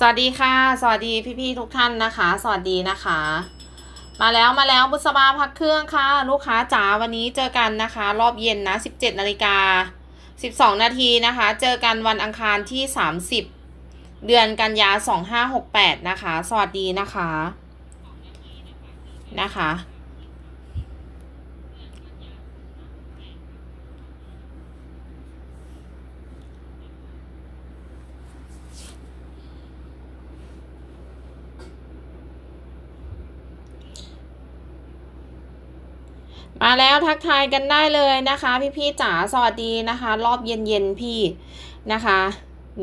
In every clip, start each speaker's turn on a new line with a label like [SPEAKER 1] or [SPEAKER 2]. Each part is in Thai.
[SPEAKER 1] สวัสดีค่ะ สวัสดีพี่ๆทุกท่านนะคะ สวัสดีนะคะ มาแล้วมาแล้วบุษบาพักเครื่องค่ะ ลูกค้าจ๋าวันนี้เจอกันนะคะ รอบเย็นนะ 17นาฬิกา12 นาทีนะคะ เจอกันวันอังคารที่ 30 เดือนกันยา 2568 นะคะ สวัสดีนะคะนะคะ มาแล้วทักทายกันได้เลยนะคะ พี่ๆจ๋าสวัสดีนะคะ รอบเย็นๆพี่นะคะ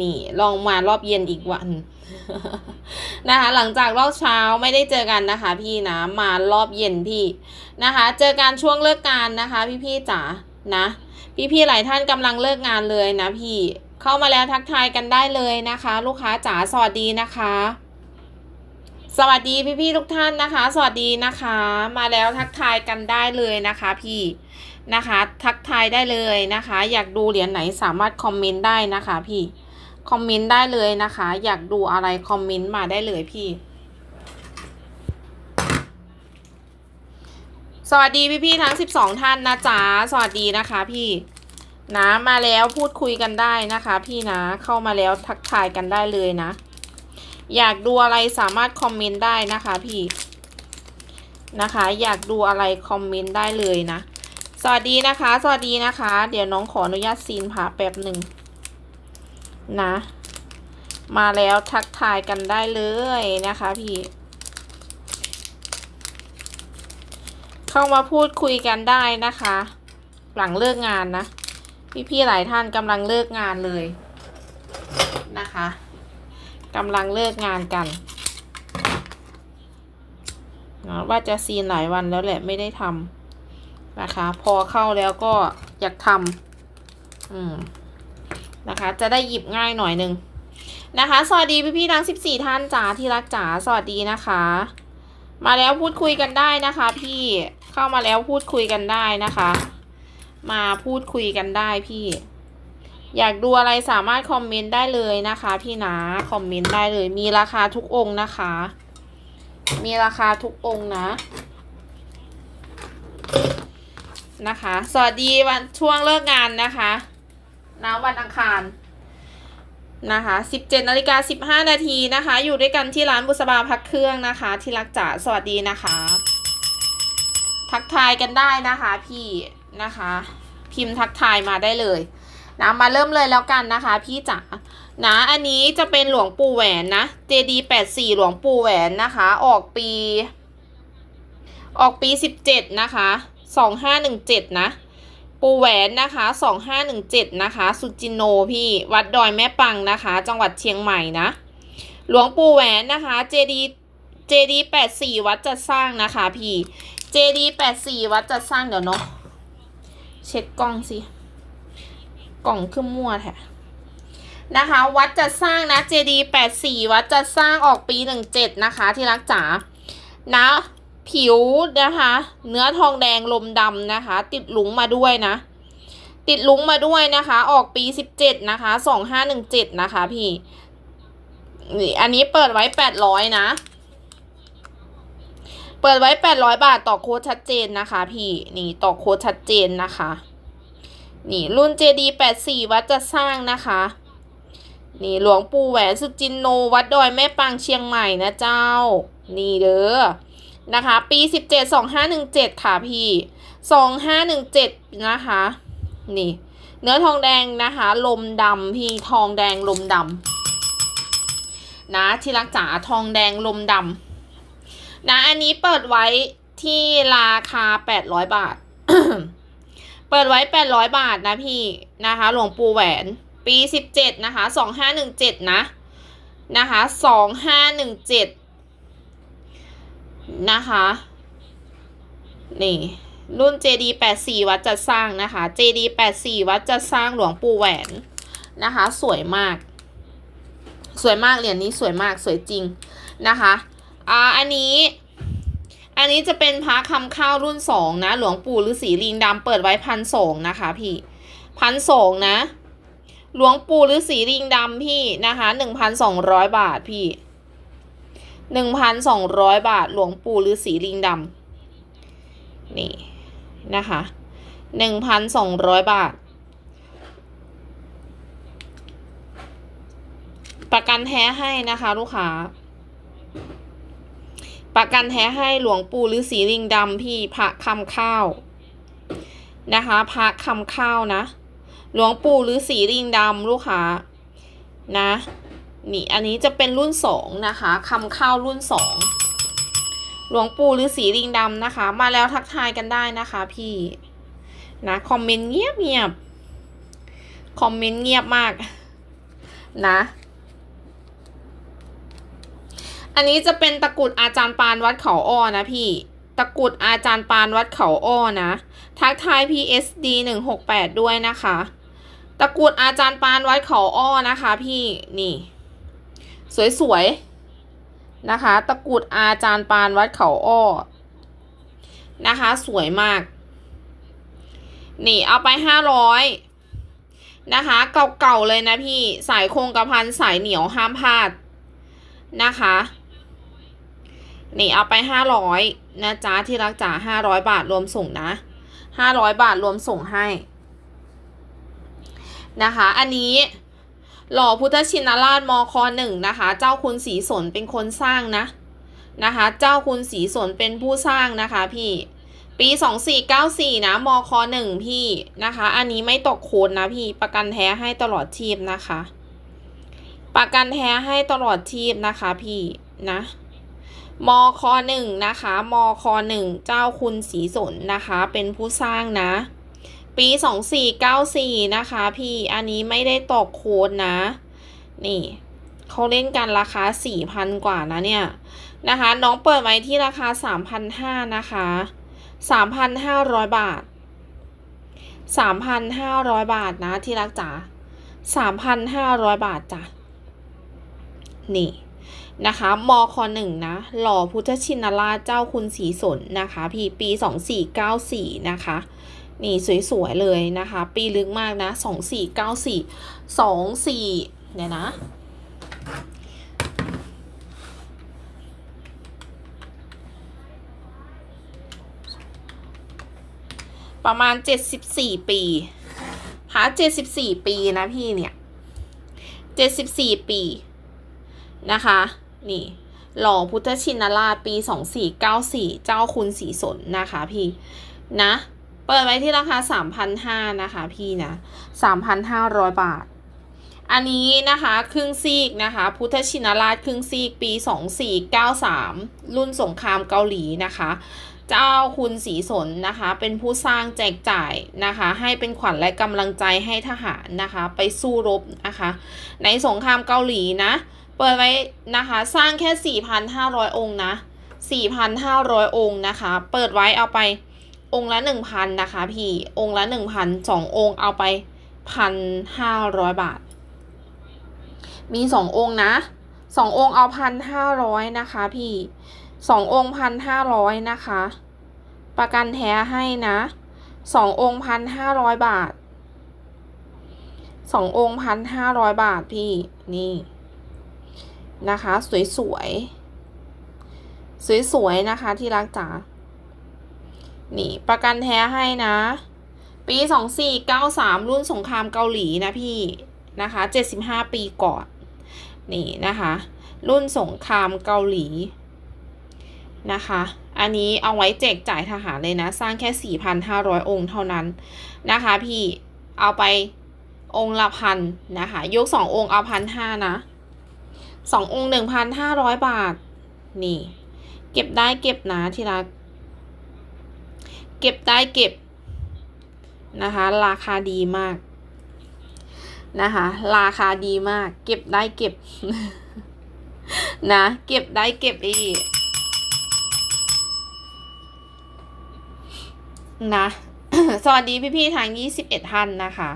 [SPEAKER 1] นี่ลองมารอบเย็นอีกวันนะคะ หลังจากรอบเช้าไม่ได้เจอกันนะคะ พี่นะมารอบเย็นพี่นะคะ เจอกันช่วงเลิกงานนะคะ พี่ๆจ๋านะพี่ๆหลายท่านกำลังเลิกงานเลยนะพี่เข้ามาแล้วทักทายกันได้เลยนะคะ ลูกค้าจ๋าสวัสดีนะคะ สวัสดีพี่ๆทุกท่านนะคะ สวัสดีนะคะ มาแล้วทักทายกันได้เลยนะคะพี่นะคะ ทักทายได้เลยนะคะ อยากดูเหรียญไหนสามารถคอมเมนต์ได้นะคะพี่คอมเมนต์ได้เลยนะคะ อยากดูอะไรคอมเมนต์มาได้เลยพี่ สวัสดีพี่ๆทั้ง12ท่านนะจ๊ะสวัสดีนะคะพี่นะมาแล้วพูดคุยกันได้นะคะ พี่นะเข้ามาแล้วทักทายกันได้เลยนะ อยากดูอะไรสามารถคอมเมนต์ได้นะคะพี่นะคะ อยากดูอะไรคอมเมนต์ได้เลยนะ สวัสดีนะคะ สวัสดีนะคะ เดี๋ยวน้องขออนุญาตซีนผ่าแป๊บหนึ่งนะ มาแล้วทักทายกันได้เลยนะคะพี่เข้ามาพูดคุยกันได้นะคะ หลังเลิกงานนะ พี่ๆหลายท่านกำลังเลิกงานเลยนะคะ กำลังเลิกงานกันนะว่าจะซีนหลายวันแล้วแหละไม่ได้ทำนะคะ พอเข้าแล้วก็อยากทำอืมนะคะ จะได้หยิบง่ายหน่อยนึงนะคะ สวัสดีพี่ๆทั้ง 14 ท่านจ๋าที่รักจ๋าสวัสดีนะคะ มาแล้วพูดคุยกันได้นะคะ พี่เข้ามาแล้วพูดคุยกันได้นะคะ มาพูดคุยกันได้พี่ อยากดูอะไรสามารถคอมเมนต์ได้เลยนะคะ พี่นะคอมเมนต์ได้เลย มีราคาทุกองค์นะคะ มีราคาทุกองค์นะนะคะ สวัสดีวันช่วงเลิกงานนะคะนะวันอังคารนะคะ17นาฬิกา15 นาทีนะคะ อยู่ด้วยกันที่ร้านบุษบาพักเครื่องนะคะ ที่รักจ๋าสวัสดีนะคะ ทักทายกันได้นะคะ พี่นะคะ พิมพ์ทักทายมาได้เลย นะมาเริ่มเลยแล้วกันนะคะพี่จ๋านะอันนี้จะเป็นหลวงปู่แหวนนะ JD 84หลวงปู่แหวนนะคะ ออกปี ออกปี17นะคะ2517นะปู่แหวนนะคะ2517นะคะสุจินโนพี่วัดดอยแม่ปังนะคะ จังหวัดเชียงใหม่นะ หลวงปู่แหวนนะคะ JD JD 84วัดจะสร้างนะคะพี่ JD 84วัดจะสร้างเดี๋ยวเนาะเช็คกล้องสิ กล่องขึ้นมั่วแท้นะคะ วัดจะสร้างนะ JD 84 วัดจะสร้างออกปี 17 นะคะ ที่รักจ๋านะผิวนะคะ เนื้อทองแดงลมดำนะคะ ติดหลุงมาด้วยนะ ติดลุงมาด้วยนะคะ ออกปี 17 นะคะ 2517 นะคะพี่นี่อันนี้เปิดไว้ 800 นะ เปิดไว้ 800 บาทต่อโค้ดชัดเจนนะคะ พี่นี่ต่อโค้ดชัดเจนนะคะ นี่รุ่น JD 84วัดจะสร้างนะคะ นี่หลวงปู่แหวนสุจินโนวัดดอยแม่ปังเชียงใหม่นะเจ้า นี่เด้อนะคะ ปี17 2517ค่ะพี่2517นะคะ นี่ เนื้อทองแดงนะคะ ลมดำพี่ทองแดงลมดำนะที่รักจ๋าทองแดงลมดำนะอันนี้เปิดไว้ที่ราคา800บาท เปิดไว้ 800 บาทนะพี่นะคะ หลวงปู่แหวนปี 17 นะคะ 2517 นะ นะคะ 2517 นะคะ นี่ รุ่น JD 84 วัดจะสร้างนะคะ JD 84 วัดจะสร้างหลวงปู่แหวนนะคะ สวยมาก สวยมากเหรียญนี้สวยมากสวยจริงนะคะ อ่า อันนี้ อันนี้จะเป็นพระคำข้าวรุ่นสองนะ หลวงปู่ฤาษีลิงดำเปิดไว้พันสองนะคะพี่พันสองนะ หลวงปู่ฤาษีลิงดำพี่นะคะหนึ่งพันสองร้อยบาทพี่หนึ่งพันสองร้อยบาท หลวงปู่ฤาษีลิงดำนี่นะคะหนึ่งพันสองร้อยบาท ประกันแท้ให้นะคะลูกค้า ประกันแท้ให้หลวงปู่ฤาษีลิงดำพี่พระคำข้าวนะคะพระคำข้าวนะ หลวงปู่ฤาษีลิงดำลูกค้านะนี่อันนี้จะเป็นรุ่นสองนะคะคำข้าวรุ่นสองหลวงปู่ฤาษีลิงดำนะคะ มาแล้วทักทายกันได้นะคะพี่นะคอมเมนต์เงียบเงียบคอมเมนต์เงียบมากนะ อันนี้จะเป็นตะกรุดอาจารย์ปานวัดเขาอ้อนะพี่ ตะกรุดอาจารย์ปานวัดเขาอ้อนะ ทักทาย PSD หนึ่งหกแปดด้วยนะคะ ตะกรุดอาจารย์ปานวัดเขาอ้อนะคะ พี่นี่ สวยๆนะคะ ตะกรุดอาจารย์ปานวัดเขาอ้อนะคะ สวยมาก นี่เอาไปห้าร้อยนะคะ เก่าๆเลยนะพี่ สายโครงกระพันสายเหนียวห้ามพลาดนะคะ นี่เอาไปห้าร้อยนะจ๊ะที่รักจ๋าห้าร้อยบาทรวมส่งนะห้าร้อยบาทรวมส่งให้ นะคะ อันนี้หล่อพุทธชินราชมคหนึ่งนะคะ เจ้าคุณศรีสนเป็นคนสร้างนะนะคะ เจ้าคุณศรีสนเป็นผู้สร้างนะคะพี่ ปีสองสี่เก้าสี่นะมคหนึ่งพี่นะคะ อันนี้ไม่ตกโคนนะพี่ประกันแท้ให้ตลอดชีพนะคะ ประกันแท้ให้ตลอดชีพนะคะพี่นะ มคหนึ่งนะคะมคหนึ่งเจ้าคุณศรีสนนะคะ เป็นผู้สร้างนะ ปีสองสี่เก้าสี่นะคะ พี่อันนี้ไม่ได้ตกโค้ดนะ นี่เขาเล่นกันราคาสี่พันกว่านะเนี่ย นะคะ น้องเปิดไว้ที่ราคาสามพันห้านะคะสามพันห้าร้อยบาทสามพันห้าร้อยบาทนะที่รักจ๋าสามพันห้าร้อยบาทจ้ะนี่ นะคะมคหนึ่งนะ หล่อพุทธชินราชเจ้าคุณศรีสนนะคะ พี่ปีสองสี่เก้าสี่นะคะ นี่สวยๆเลยนะคะ ปีลึกมากนะสองสี่เก้าสี่สองสี่เนี่ยนะประมาณเจ็ดสิบสี่ปี หาเจ็ดสิบสี่ปีนะพี่เนี่ยเจ็ดสิบสี่ปีนะคะ นี่หล่อพุทธชินราชปี 2494 เจ้าคุณสีสนนะคะพี่นะ เปิดไว้ที่ราคา 3,500นะคะพี่นะ 3,500 บาท อันนี้นะคะครึ่งซีกนะคะ พุทธชินราชครึ่งซีกปี 2493 รุ่นสงครามเกาหลีนะคะ เจ้าคุณสีสนนะคะ เป็นผู้สร้างแจกจ่ายนะคะ ให้เป็นขวัญและกำลังใจให้ทหารนะคะ ไปสู้รบนะคะ ในสงครามเกาหลีนะ ปิดไว้นะคะ สร้างแค่ 4,500 องค์นะ 4,500 องค์นะคะ เปิดไว้เอาไปองค์ละ 1,000 นะคะ พี่ องค์ละ 1,000สององค์เอาไป 1,500 บาท มีสององค์นะสององค์เอาพันห้าร้อยนะคะ พี่สององค์พันห้าร้อยนะคะ ประกันแท้ให้นะสององค์พันห้าร้อยบาทสององค์พันห้าร้อยบาทพี่ นี่ นะคะ สวยๆสวยๆนะคะที่รักจ๋า นี่ประกันแท้ให้นะ ปีสองสี่เก้าสามรุ่นสงครามเกาหลีนะพี่นะคะเจ็ดสิบห้าปีก่อน นี่นะคะ รุ่นสงครามเกาหลีนะคะ อันนี้เอาไว้แจกจ่ายทหารเลยนะ สร้างแค่ 4,500 องค์เท่านั้นนะคะพี่เอาไปองค์ละพันนะคะ ยกสององค์เอาพันห้านะ สององค์หนึ่งพันห้าร้อยบาท นี่ เก็บได้เก็บนะที่รัก เก็บได้เก็บ นะคะ ราคาดีมาก นะคะ ราคาดีมาก เก็บได้เก็บ นะ เก็บได้เก็บอีกนะ สวัสดีพี่ๆทางยี่สิบเอ็ดท่านนะคะ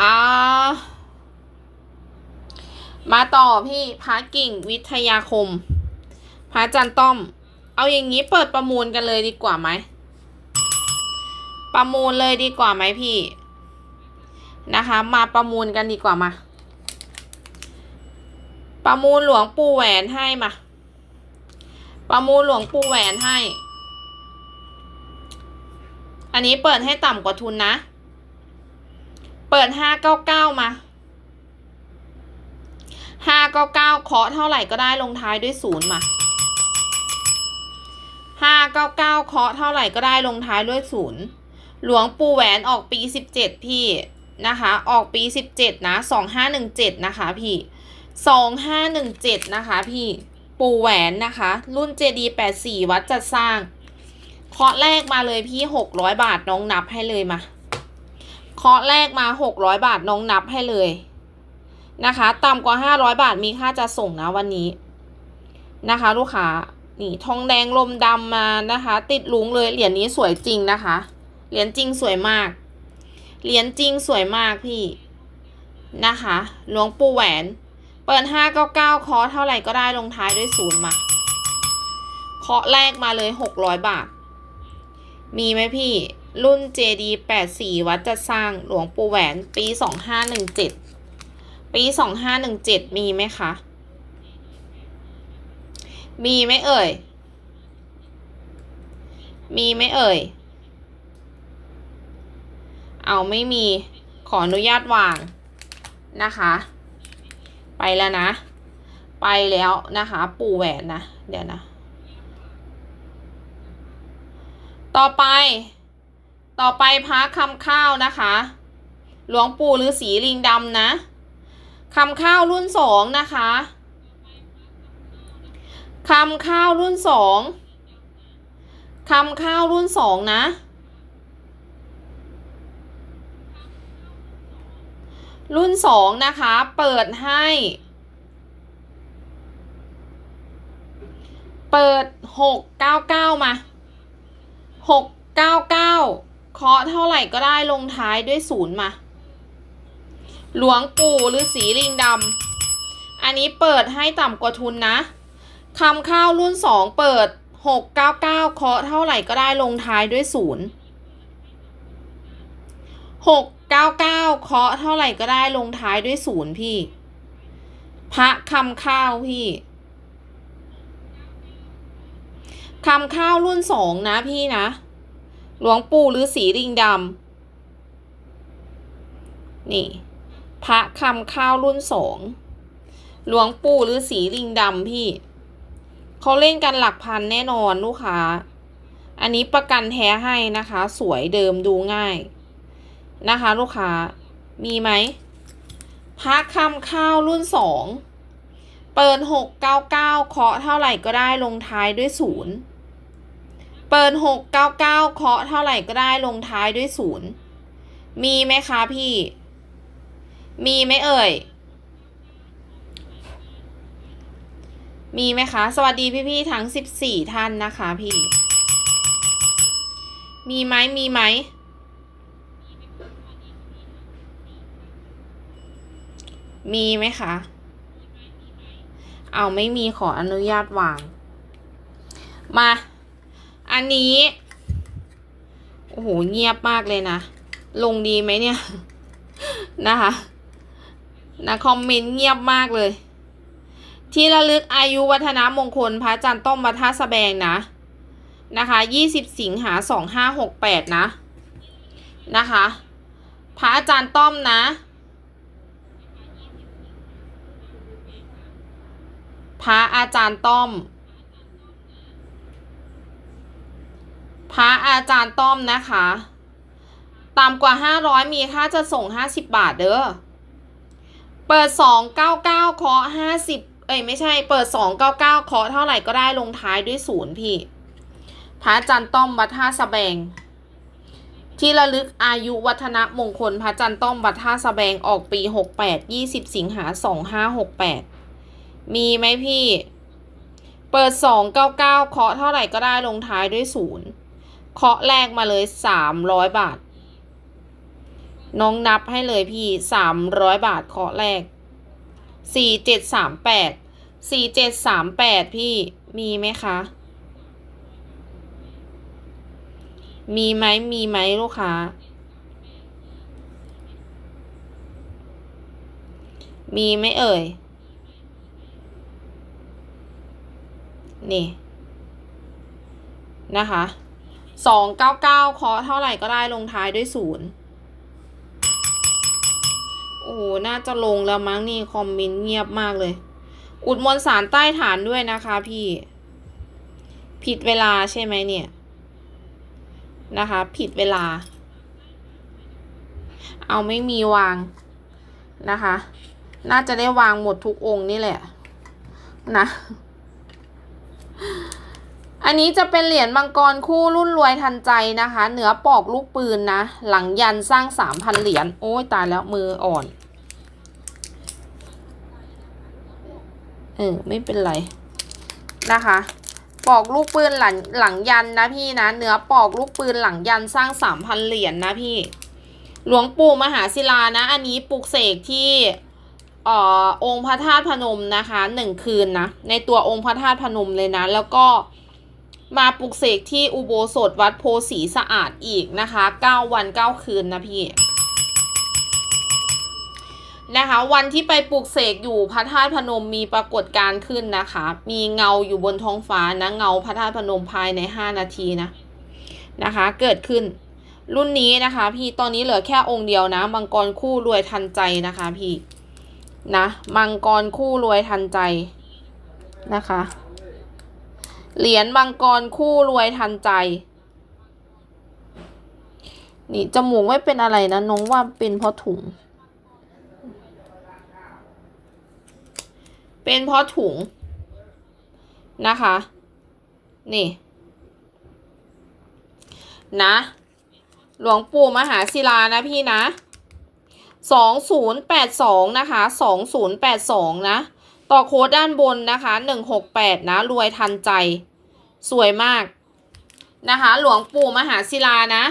[SPEAKER 1] อ่า มาต่อพี่พระกิ่งวิทยาคม พระจันต้อม เอาอย่างนี้เปิดประมูลกันเลยดีกว่าไหม ประมูลเลยดีกว่าไหมพี่ นะคะ มาประมูลกันดีกว่ามา ประมูลหลวงปู่แหวนให้มา ประมูลหลวงปู่แหวนให้ อันนี้เปิดให้ต่ำกว่าทุนนะ เปิดห้าเก้าเก้ามา ห้าเก้าเก้าเคาะเท่าไหร่ก็ได้ลงท้ายด้วยศูนย์มาห้าเก้าเก้าเคาะเท่าไหร่ก็ได้ลงท้ายด้วยศูนย์หลวงปู่แหวนออกปีสิบเจ็ดพี่นะคะ ออกปีสิบเจ็ดนะสองห้าหนึ่งเจ็ดนะคะพี่สองห้าหนึ่งเจ็ดนะคะพี่ปู่แหวนนะคะ รุ่นเจดีแปดสี่วัดจัดสร้างเคาะแรกมาเลยพี่หกร้อยบาทน้องนับให้เลยมาเคาะแรกมาหกร้อยบาทน้องนับให้เลย นะคะต่ำกว่าห้าร้อยบาทมีค่าจะส่งนะวันนี้นะคะ ลูกค้านี่ทองแดงลมดำมานะคะ ติดลุงเลยเหรียญนี้สวยจริงนะคะ เหรียญจริงสวยมาก เหรียญจริงสวยมากพี่นะคะหลวงปู่แหวน เปิดห้าเก้าเก้าคาะเท่าไหร่ก็ได้ลงท้ายด้วยศูนย์มาเคาะแรกมาเลยหกร้อยบาท มีไหมพี่รุ่น JD 84 วัดจะสร้างหลวงปู่แหวนปี 2517 ปี2517มีไหมคะ มีไหมเอ่ย มีไหมเอ่ย เอาไม่มีขออนุญาตวางนะคะ ไปแล้วนะ ไปแล้วนะคะ ปู่แหวนนะ เดี๋ยวนะ ต่อไป ต่อไปพระคำข้าวนะคะ หลวงปู่ฤาษีลิงดำนะ คำข้าวรุ่นสองนะคะคำข้าวรุ่นสองคำข้าวรุ่นสองนะ รุ่นสองนะคะ เปิดให้ เปิดหกเก้าเก้ามาหกเก้าเก้าเคาะเท่าไหร่ก็ได้ลงท้ายด้วยศูนย์มา หลวงปู่ฤาษีลิงดำ อันนี้เปิดให้ต่ำกว่าทุนนะคำข้าวรุ่นสองเปิดหกเก้าเก้าเคาะเท่าไหร่ก็ได้ลงท้ายด้วยศูนย์หกเก้าเก้าเคาะเท่าไหร่ก็ได้ลงท้ายด้วยศูนย์พี่ พระคำข้าวพี่คำข้าวรุ่นสองนะพี่นะ หลวงปู่ฤาษีลิงดำนี่ พระคำข้าวรุ่นสองหลวงปู่ฤาษีลิงดำพี่ เขาเล่นกันหลักพันแน่นอนลูกค้า อันนี้ประกันแท้ให้นะคะ สวยเดิมดูง่าย นะคะ ลูกค้า มีไหมพระคำข้าวรุ่นสองเปิดหกเก้าเก้าเคาะเท่าไหร่ก็ได้ลงท้ายด้วยศูนย์เปิดหกเก้าเก้าเคาะเท่าไหร่ก็ได้ลงท้ายด้วยศูนย์มีไหมคะพี่ มีไหมเอ่ย มีไหมคะ สวัสดีพี่ๆทั้งสิบสี่ท่านนะคะพี่ มีไหมมีไหม มีไหมคะ เอาไม่มีขออนุญาตวาง มา อันนี้ โอ้โห เงียบมากเลยนะ ลงดีไหมเนี่ย นะคะ นะคอมเมนต์เงียบมากเลย ที่ระลึกอายุวัฒนมงคลพระจันทร์ต้มวัดท่าสแบงนะนะคะยี่สิบสิงหาสองห้าหกแปดนะนะคะ พระอาจารย์ต้อมนะ พระอาจารย์ต้อม พระอาจารย์ต้อมนะคะต่ำกว่าห้าร้อยมีค่าจะส่งห้าสิบบาทเด้อ เปิดสองเก้าเก้าเคาะห้าสิบเอ้ยไม่ใช่เปิดสองเก้าเก้าเคาะเท่าไหร่ก็ได้ลงท้ายด้วยศูนย์พี่ พระจันทร์ต้อมวัดท่าสะแบง ที่ระลึกอายุวัฒนมงคลพระจันทร์ต้อมวัดท่าสะแบงออกปีหกแปดยี่สิบสิงหาสองห้าหกแปดมีไหมพี่ เปิดสองเก้าเก้าเคาะเท่าไหร่ก็ได้ลงท้ายด้วยศูนย์เคาะแรกมาเลยสามร้อยบาท น้องนับให้เลยพี่สามร้อยบาทเคาะแรกสี่เจ็ดสามแปดสี่เจ็ดสามแปดพี่มีไหมคะ มีไหมมีไหมลูกค้า มีไหมเอ่ย นี่ นะคะสองเก้าเก้าเคาะเท่าไหร่ก็ได้ลงท้ายด้วยศูนย์ โอ้โห น่าจะลงแล้วมั้งนี่คอมเมนต์เงียบมากเลย อุดมวลสารใต้ฐานด้วยนะคะพี่ ผิดเวลาใช่ไหมเนี่ย นะคะ ผิดเวลา เอาไม่มีวางนะคะ น่าจะได้วางหมดทุกองค์นี่แหละนะ อันนี้จะเป็นเหรียญมังกรคู่รุ่นรวยทันใจนะคะ เหนือปอกลูกปืนนะ หลังยันสร้างสามพันเหรียญ โอ้ยตายแล้วมืออ่อน เออไม่เป็นไร นะคะปอกลูกปืนหลังหลังยันนะพี่นะ เนื้อปอกลูกปืนหลังยันสร้างสามพันเหรียญนะพี่ หลวงปู่มหาศิลานะ อันนี้ปลุกเสกที่เอ่อองค์พระธาตุพนมนะคะหนึ่งคืนนะ ในตัวองค์พระธาตุพนมเลยนะ แล้วก็ มาปลุกเสกที่อุโบสถวัดโพสีสะอาดอีกนะคะเก้าวันเก้าคืนนะพี่นะคะวันที่ไปปลุกเสกอยู่พระธาตุพนมมีปรากฏการขึ้นนะคะ มีเงาอยู่บนท้องฟ้านะเงาพระธาตุพนมภายในห้านาทีนะนะคะ เกิดขึ้น รุ่นนี้นะคะ พี่ตอนนี้เหลือแค่องค์เดียวนะมังกรคู่รวยทันใจนะคะพี่นะมังกรคู่รวยทันใจนะคะ เหรียญมังกรคู่รวยทันใจ นี่จมูกไม่เป็นอะไรนะน้องว่าเป็นเพราะถุง เป็นเพราะถุงนะคะ นี่ นะ หลวงปู่มหาศิลานะพี่นะสองศูนย์แปดสองนะคะสองศูนย์แปดสองนะ ต่อโค้ดด้านบนนะคะหนึ่งหกแปดนะรวยทันใจ สวยมากนะคะ หลวงปู่มหาศิลานะ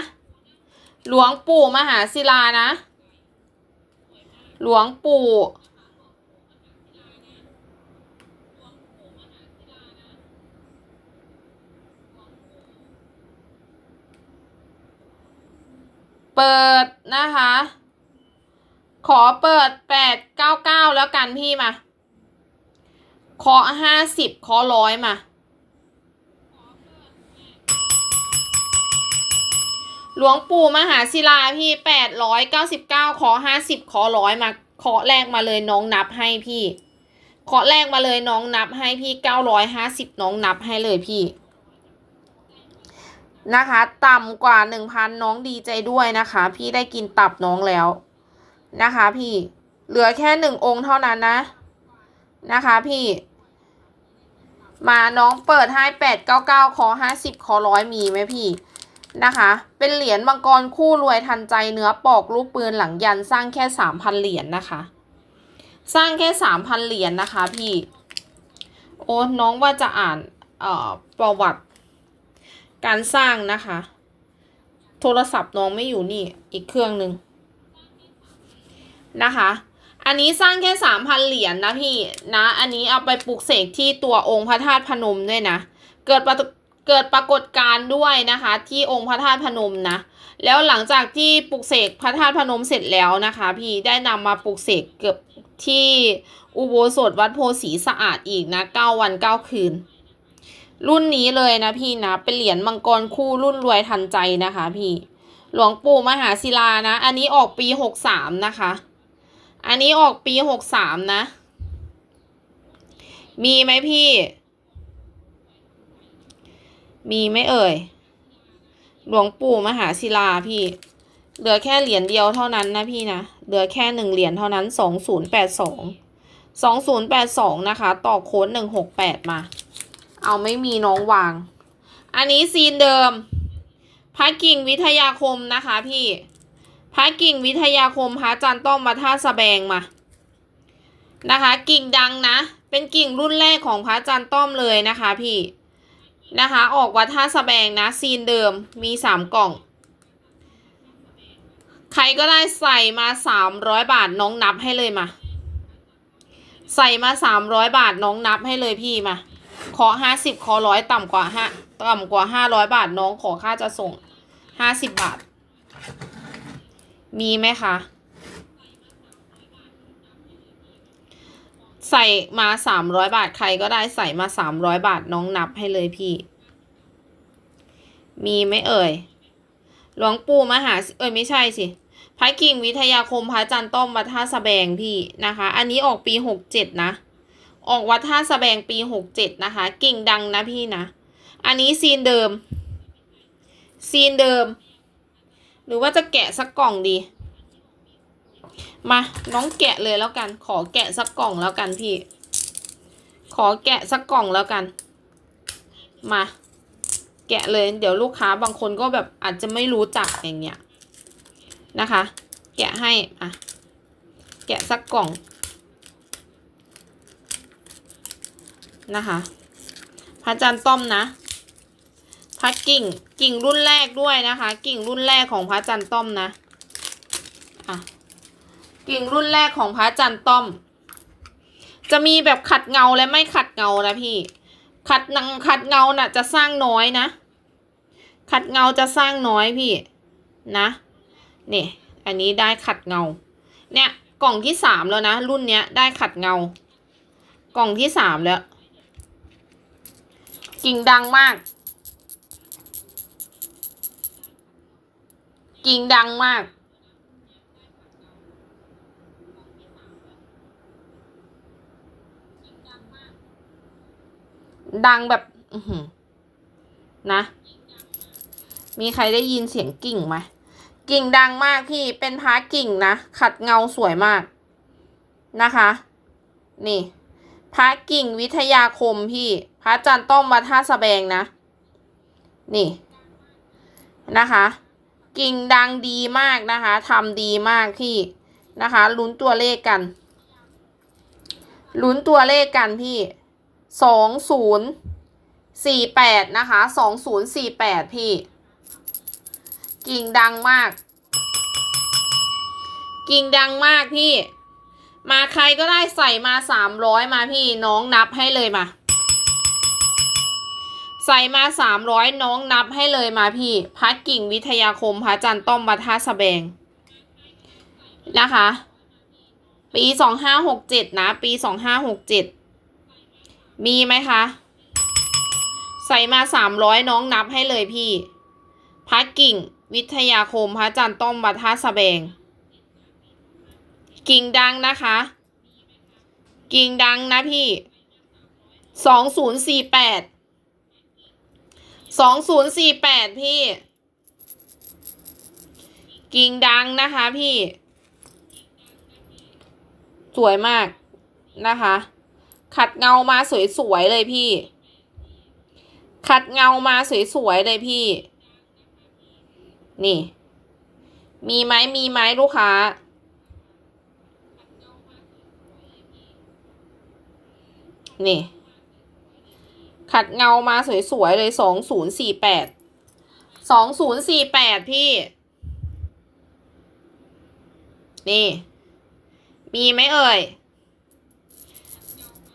[SPEAKER 1] หลวงปู่มหาศิลานะ หลวงปู่เปิดนะคะ ขอเปิดแปดเก้าเก้าแล้วกันพี่มา ขอห้าสิบขอร้อยมาหลวงปู่มหาศิลาพี่แปดร้อยเก้าสิบเก้าขอห้าสิบขอร้อยมาขอแรกมาเลยน้องนับให้พี่ขอแรกมาเลยน้องนับให้พี่เก้าร้อยห้าสิบน้องนับให้เลยพี่ นะคะ ต่ำกว่าหนึ่งพันน้องดีใจด้วยนะคะ พี่ได้กินตับน้องแล้วนะคะ พี่เหลือแค่หนึ่งองค์เท่านั้นนะ นะคะ พี่ มาน้องเปิดให้แปดเก้าเก้าขอห้าสิบขอร้อยมีไหมพี่นะคะ เป็นเหรียญมังกรคู่รวยทันใจเนื้อปอกลูกปืนหลังยันสร้างแค่สามพันเหรียญนะคะ สร้างแค่สามพันเหรียญนะคะพี่ โอ้น้องว่าจะอ่านเอ่อประวัติการสร้างนะคะ โทรศัพท์น้องไม่อยู่นี่อีกเครื่องหนึ่งนะคะ อันนี้สร้างแค่สามพันเหรียญนะพี่นะ อันนี้เอาไปปลูกเสกที่ตัวองค์พระธาตุพนมด้วยนะ เกิดปรเกิดปรากฏการณ์ด้วยนะคะ ที่องค์พระธาตุพนมนะ แล้วหลังจากที่ปลูกเสกพระธาตุพนมเสร็จแล้วนะคะ พี่ได้นำมาปลูกเสกเกือบที่อุโบสถวัดโพสีสะอาดอีกนะเก้าวันเก้าคืน รุ่นนี้เลยนะพี่นะ เป็นเหรียญมังกรคู่รุ่นรวยทันใจนะคะ พี่ หลวงปู่มหาศิลานะ อันนี้ออกปีหกสามนะคะ อันนี้ออกปีหกสามนะ มีไหมพี่ มีไหมเอ่ย หลวงปู่มหาศิลาพี่ เหลือแค่เหรียญเดียวเท่านั้นนะพี่นะ เหลือแค่หนึ่งเหรียญเท่านั้นสองศูนย์แปดสองสองศูนย์แปดสองนะคะ ต่อโค้ดหนึ่งหกแปดมา เอาไม่มีน้องวาง อันนี้ซีนเดิมพระกิ่งวิทยาคมนะคะพี่ พระกิ่งวิทยาคมพระจันต้อมมาท่าสะแบงมานะคะ กิ่งดังนะ เป็นกิ่งรุ่นแรกของพระจันต้อมเลยนะคะพี่นะคะ ออกวัดท่าสะแบงนะซีนเดิมมีสามกล่อง ใครก็ได้ใส่มาสามร้อยบาทน้องนับให้เลยมา ใส่มาสามร้อยบาทน้องนับให้เลยพี่มา ขอห้าสิบขอร้อยต่ำกว่าห้าต่ำกว่าห้าร้อยบาทน้องขอค่าจะส่งห้าสิบบาท มีไหมคะ ใส่มาสามร้อยบาทใครก็ได้ใส่มาสามร้อยบาทน้องนับให้เลยพี่ มีไหมเอ่ย หลวงปู่มหาเอ้ยไม่ใช่สิพระกิ่งวิทยาคมพระจันทร์ต้อมวัดท่าสะแบงพี่นะคะ อันนี้ออกปีหกเจ็ดนะ ออกวัดท่าสะแบงปีหกเจ็ดนะคะ กิ่งดังนะพี่นะ อันนี้ซีนเดิม ซีนเดิม รือว่าจะแกะสักกล่องดี มาน้องแกะเลยแล้วกัน ขอแกะสักกล่องแล้วกันพี่ ขอแกะสักกล่องแล้วกัน มา แกะเลย เดี๋ยวลูกค้าบางคนก็แบบอาจจะไม่รู้จักอย่างเงี้ยนะคะ แกะให้อะแกะสักกล่องนะคะพระจันทร์ต้อมนะ พระกิ่งกิ่งรุ่นแรกด้วยนะคะ กิ่งรุ่นแรกของพระจันทร์ต้อมนะอะกิ่งรุ่นแรกของพระจันทร์ต้อม จะมีแบบขัดเงาและไม่ขัดเงานะพี่ ขัดนังขัดเงาน่ะจะสร้างน้อยนะ ขัดเงาจะสร้างน้อยพี่นะนี่อันนี้ได้ขัดเงา เนี่ยกล่องที่สามแล้วนะรุ่นเนี้ยได้ขัดเงา กล่องที่สามแล้ว กิ่งดังมาก กิ่งดังมาก ดังแบบนะ มีใครได้ยินเสียงกิ่งไหมกิ่งดังมากพี่เป็นพระกิ่งนะขัดเงาสวยมากนะคะ นี่พระกิ่งวิทยาคมพี่ พระจันทร์ต้อมวท่าสแบงนะ นี่นะคะ กิ่งดังดีมากนะคะทำดีมากพี่นะคะลุ้นตัวเลขกันลุ้นตัวเลขกันพี่สองศูนย์สี่แปดนะคะสองศูนย์สี่แปดพี่ กิ่งดังมาก กิ่งดังมากพี่ มาใครก็ได้ใส่มาสามร้อยมาพี่น้องนับให้เลยมา ใส่มาสามร้อยน้องนับให้เลยมาพี่ พัดกิ่งวิทยาคมพระจันทร์ต้อมวัท่าสแบง นะคะ ปีสองห้าหกเจ็ดนะ ปีสองห้าหกเจ็ดมีไหมคะ ใส่มาสามร้อยน้องนับให้เลยพี่ พัดกิ่งวิทยาคมพระจันทร์ต้มวัท่าสแบง กิ่งดังนะคะ กิ่งดังนะพี่สองศูนย์สี่แปด สองศูนย์สี่แปดพี่ กิ่งดังนะคะพี่ สวยมากนะคะ ขัดเงามาสวยๆเลยพี่ ขัดเงามาสวยๆเลยพี่ นี่ มีไหมมีไหมลูกค้านี่ ขัดเงามาสวยๆเลยสองศูนย์สี่แปดสองศูนย์สี่แปดพี่ นี่ มีไหมเอ่ย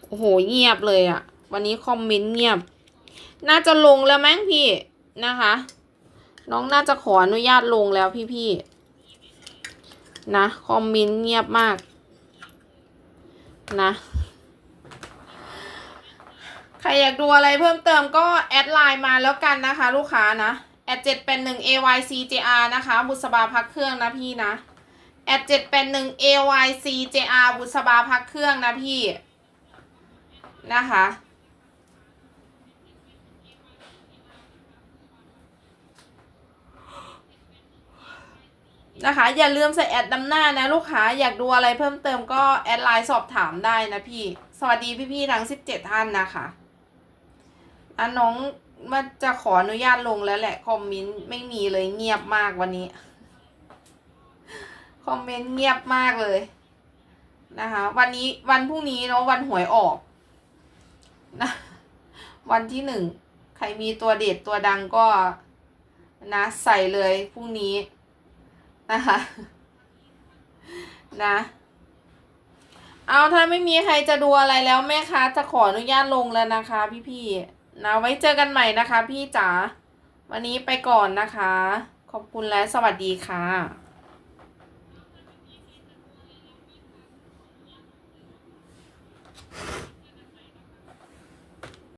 [SPEAKER 1] โอ้โห เงียบเลยอะวันนี้คอมเมนต์เงียบ น่าจะลงแล้วมั้งพี่นะคะ น้องน่าจะขออนุญาตลงแล้วพี่ๆนะ คอมเมนต์เงียบมาก นะ ใครอยากดูอะไรเพิ่มเติมก็แอดไลน์มาแล้วกันนะคะ ลูกค้านะแอดเจ็ดเป็นหนึ่ง AYCJR นะคะ บุษบาพักเครื่องนะพี่นะแอดเจ็ดเป็นหนึ่ง AYCJR บุษบาพักเครื่องนะพี่นะคะนะคะ อย่าลืมใส่แอดนำหน้านะลูกค้าอยากดูอะไรเพิ่มเติมก็แอดไลน์สอบถามได้นะพี่ สวัสดีพี่ๆทั้งสิบเจ็ดท่านนะคะ อะน้องว่าจะขออนุญาตลงแล้วแหละ คอมเมนต์ไม่มีเลยเงียบมากวันนี้ คอมเมนต์เงียบมากเลยนะคะ วันนี้วันพรุ่งนี้เนาะวันหวยออกนะวันที่หนึ่งใครมีตัวเด็ดตัวดังก็นะใส่เลยพรุ่งนี้นะคะนะเอาถ้าไม่มีใครจะดูอะไรแล้วแม่ค้าจะขออนุญาตลงแล้วนะคะ พี่ๆ นะไว้เจอกันใหม่นะคะ พี่จ๋าวันนี้ไปก่อนนะคะ ขอบคุณและสวัสดีค่ะ